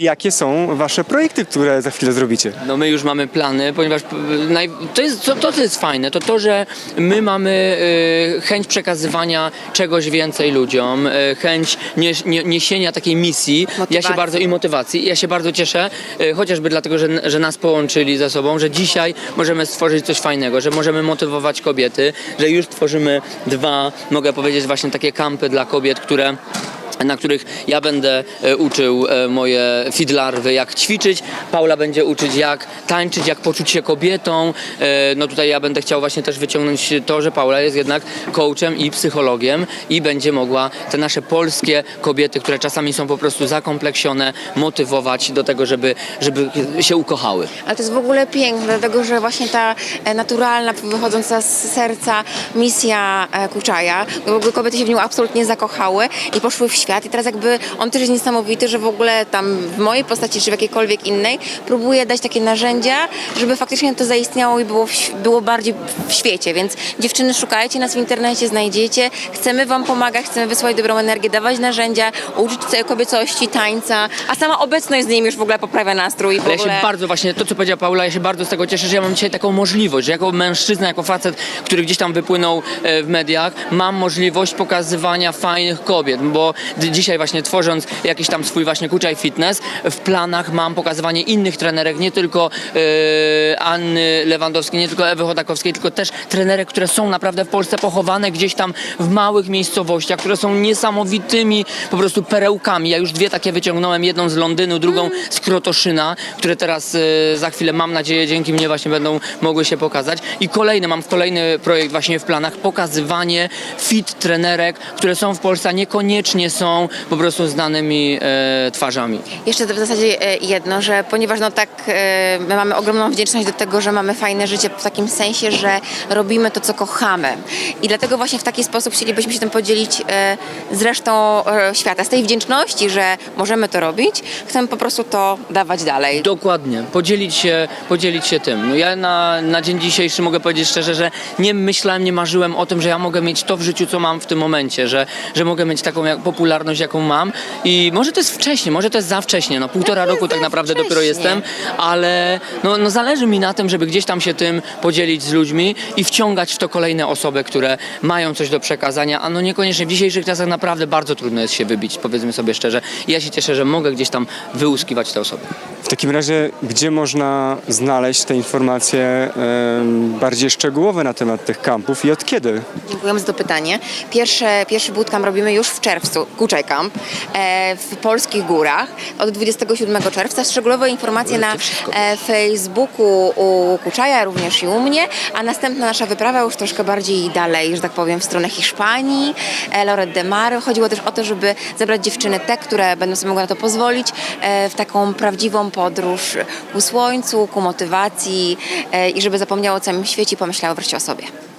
Jakie są wasze projekty, które za chwilę zrobicie? No my już mamy plany, ponieważ p- naj, to, jest, to, to, co jest fajne, to to, że my mamy y, chęć przekazywania czegoś więcej ludziom, y, chęć nies, nie, niesienia takiej misji. Ja się Motywacji. bardzo i motywacji. Ja się bardzo cieszę, y, chociażby dlatego, że, że nas połączyli ze sobą, że dzisiaj możemy stworzyć coś fajnego, że możemy motywować kobiety, że już tworzymy dwa, mogę powiedzieć, właśnie takie kampy dla kobiet, które na których ja będę e, uczył e, moje fidlarwy, jak ćwiczyć. Paula będzie uczyć, jak tańczyć, jak poczuć się kobietą. E, No tutaj ja będę chciał właśnie też wyciągnąć to, że Paula jest jednak coachem i psychologiem i będzie mogła te nasze polskie kobiety, które czasami są po prostu zakompleksione, motywować do tego, żeby, żeby się ukochały. Ale to jest w ogóle piękne, dlatego że właśnie ta naturalna, wychodząca z serca misja Kuczaja, ogóle kobiety się w nią absolutnie zakochały i poszły w świat. I teraz jakby on też jest niesamowity, że w ogóle tam w mojej postaci czy w jakiejkolwiek innej próbuje dać takie narzędzia, żeby faktycznie to zaistniało i było, w, było bardziej w świecie. Więc dziewczyny, szukajcie nas w internecie, znajdziecie. Chcemy wam pomagać, chcemy wysłać dobrą energię, dawać narzędzia, uczyć kobiecości, tańca, a sama obecność z nim już w ogóle poprawia nastrój. Ale ja ogóle... się bardzo właśnie, to co powiedziała Paula, ja się bardzo z tego cieszę, że ja mam dzisiaj taką możliwość, że jako mężczyzna, jako facet, który gdzieś tam wypłynął e, w mediach, mam możliwość pokazywania fajnych kobiet, bo dzisiaj właśnie tworząc jakiś tam swój właśnie Kuczaj Fitness, w planach mam pokazywanie innych trenerek, nie tylko e, Anny Lewandowskiej, nie tylko Ewy Chodakowskiej, tylko też trenerek, które są naprawdę w Polsce pochowane gdzieś tam w małych miejscowościach, które są niesamowitymi po prostu perełkami. Ja już dwie takie wyciągnąłem, jedną z Londynu, drugą z Krotoszyna, które teraz e, za chwilę mam nadzieję dzięki mnie właśnie będą mogły się pokazać. I kolejny, mam kolejny projekt właśnie w planach, pokazywanie fit trenerek, które są w Polsce, niekoniecznie są po prostu znanymi e, twarzami. Jeszcze w zasadzie e, jedno, że ponieważ no tak e, my mamy ogromną wdzięczność do tego, że mamy fajne życie w takim sensie, że robimy to, co kochamy. I dlatego właśnie w taki sposób chcielibyśmy się tym podzielić e, z resztą e, świata. Z tej wdzięczności, że możemy to robić, chcemy po prostu to dawać dalej. Dokładnie, podzielić się, podzielić się tym. No ja na, na dzień dzisiejszy mogę powiedzieć szczerze, że nie myślałem, nie marzyłem o tym, że ja mogę mieć to w życiu, co mam w tym momencie, że, że mogę mieć taką jak, popularność, jaką mam i może to jest wcześnie, może to jest za wcześnie, no półtora roku tak naprawdę dopiero wcześnie. jestem, ale no, no zależy mi na tym, żeby gdzieś tam się tym podzielić z ludźmi i wciągać w to kolejne osoby, które mają coś do przekazania, a no niekoniecznie w dzisiejszych czasach naprawdę bardzo trudno jest się wybić, powiedzmy sobie szczerze. I ja się cieszę, że mogę gdzieś tam wyłuskiwać te osoby. W takim razie, gdzie można znaleźć te informacje bardziej szczegółowe na temat tych kampów i od kiedy? Dziękujemy za to pytanie. Pierwsze, pierwszy bootcamp robimy już w czerwcu, Kuczaj Camp, e, w polskich górach od 27 czerwca. Szczegółowe informacje na e, Facebooku u Kuczaja, również i u mnie, a następna nasza wyprawa już troszkę bardziej dalej, że tak powiem, w stronę Hiszpanii, e, Loret de Mar. Chodziło też o to, żeby zabrać dziewczyny te, które będą sobie mogły na to pozwolić, w taką prawdziwą podróż ku słońcu, ku motywacji i żeby zapomniało o całym świecie i pomyślało wreszcie o sobie.